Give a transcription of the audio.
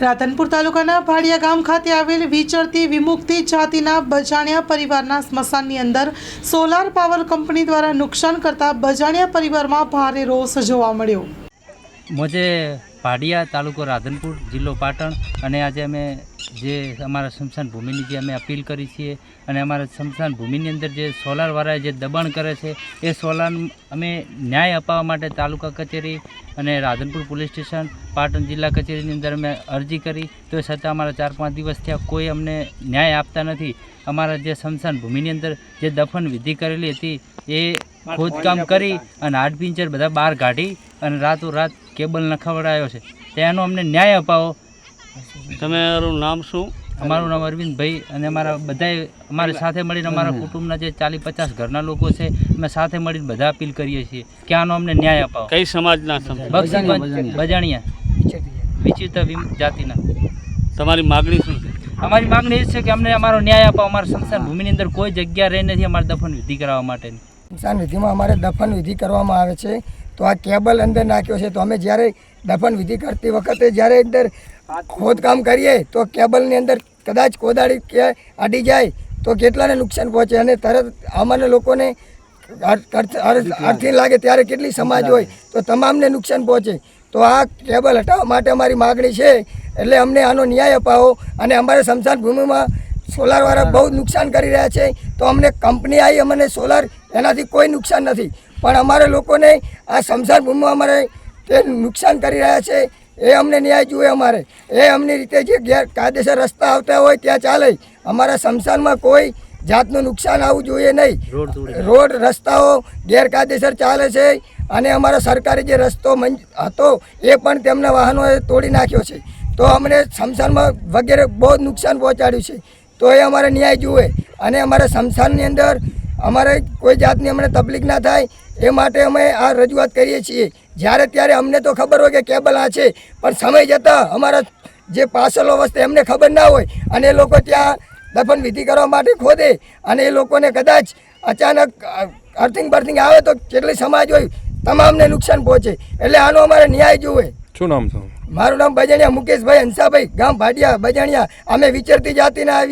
રાધનપુર તાલુકાના ભાડિયા ગામ ખાતે આવેલ વિચરતી વિમુક્તિ જાતિના બજાણિયા પરિવારના સ્મશાનની અંદર સોલાર પાવર કંપની દ્વારા નુકસાન કરતા બજાણિયા પરિવારમાં ભારે રોષ જોવા મળ્યો. મુજે ભાડિયા તાલુકો રાધનપુર, જિલ્લો પાટણ. અને આજે અમે જે અમારા સ્મશાન ભૂમિની જે અમે અપીલ કરી છીએ અને અમારા સ્મશાન ભૂમિની અંદર જે સોલારવાળાએ જે દબાણ કરે છે, એ સોલાર અમે ન્યાય અપાવવા માટે તાલુકા કચેરી અને રાધનપુર પોલીસ સ્ટેશન, પાટણ જિલ્લા કચેરીની અંદર અમે અરજી કરી. તો છતાં અમારા ચાર પાંચ દિવસ થયા, કોઈ અમને ન્યાય આપતા નથી. અમારા જે સ્મશાન ભૂમિની અંદર જે દફન વિધિ કરેલી હતી, એ ખોદકામ કરી અને હાડ પિંચર બધા બહાર કાઢી અને રાતોરાત કેબલ નખાવડાયો છે. તેનો અમને ન્યાય અપાવો. તમારું નામ શું? અમારું નામ અરવિંદભાઈ અને અમારા બધા અમારી સાથે મળીને અમારા કુટુંબના જે ચાલીસ પચાસ ઘરના લોકો છે અમે સાથે મળીને બધા અપીલ કરીએ છીએ કે આનો અમને ન્યાય અપાવો. કઈ સમાજના બજાણિયા વિચિત્ર. જાતિના. તમારી માગણી શું છે? અમારી માંગણી એ છે કે અમને અમારો ન્યાય અપાવો. અમારા સંસાર ભૂમિની અંદર કોઈ જગ્યા રહી નથી અમારે દફન વિધિ કરાવવા માટેની. સ્મશાન વિધિમાં અમારે દફન વિધિ કરવામાં આવે છે. તો આ કેબલ અંદર નાખ્યો છે. તો અમે જ્યારે દફન વિધિ કરતી વખતે જ્યારે અંદર ખોદકામ કરીએ, તો કેબલની અંદર કદાચ કોદાળી કે અડી જાય, તો કેટલાને નુકસાન પહોંચે અને તરત અમારા લોકોને અર્થિંગ લાગે ત્યારે કેટલી સમાજ હોય, તો તમામને નુકસાન પહોંચે. તો આ કેબલ હટાવવા માટે અમારી માગણી છે. એટલે અમને આનો ન્યાય અપાવો અને અમારે સ્મશાન ભૂમિમાં સોલારવાળા બહુ નુકસાન કરી રહ્યા છે. તો અમને કંપની આવી અમને સોલાર એનાથી કોઈ નુકસાન નથી. પણ અમારે લોકોને આ સ્મશાન ભૂમિમાં અમારે તે નુકસાન કરી રહ્યા છે એ અમને ન્યાય જોઈએ અમારે. એ અમની રીતે જે ગેરકાયદેસર રસ્તા આવતા હોય ત્યાં ચાલે. અમારા સમસાનમાં કોઈ જાતનું નુકસાન આવવું જોઈએ નહીં. રોડ રસ્તાઓ ગેરકાયદેસર ચાલે છે અને અમારા સરકારી જે રસ્તો હતો એ પણ તેમના વાહનોએ તોડી નાખ્યો છે. તો અમને સમસાનમાં વગેરે બહુ નુકસાન પહોંચાડ્યું છે. તો એ અમારે ન્યાય જુએ. અને અમારા સ્મશાનની અંદર અમારે કોઈ જાતની અમને તકલીફ ના થાય એ માટે અમે આ રજૂઆત કરીએ છીએ. જ્યારે ત્યારે અમને તો ખબર હોય કે કેબલ આ છે પણ સમય જતાં અમારા જે પાસલો વસ્તે એમને ખબર ના હોય અને એ લોકો ત્યાં દફન વિધિ કરવા માટે ખોદે અને એ લોકોને કદાચ અચાનક અર્થિંગ બર્થિંગ આવે તો કેટલી સમાજ હોય તમામને નુકસાન પહોંચે. એટલે આનો અમારે ન્યાય જોવે શું નામ મારું નામ બજાણિયા મુકેશભાઈ હંસાભાઈ ગામ ભાડિયા બજાણિયા. અમે વિચરતી જાતિના આવીએ.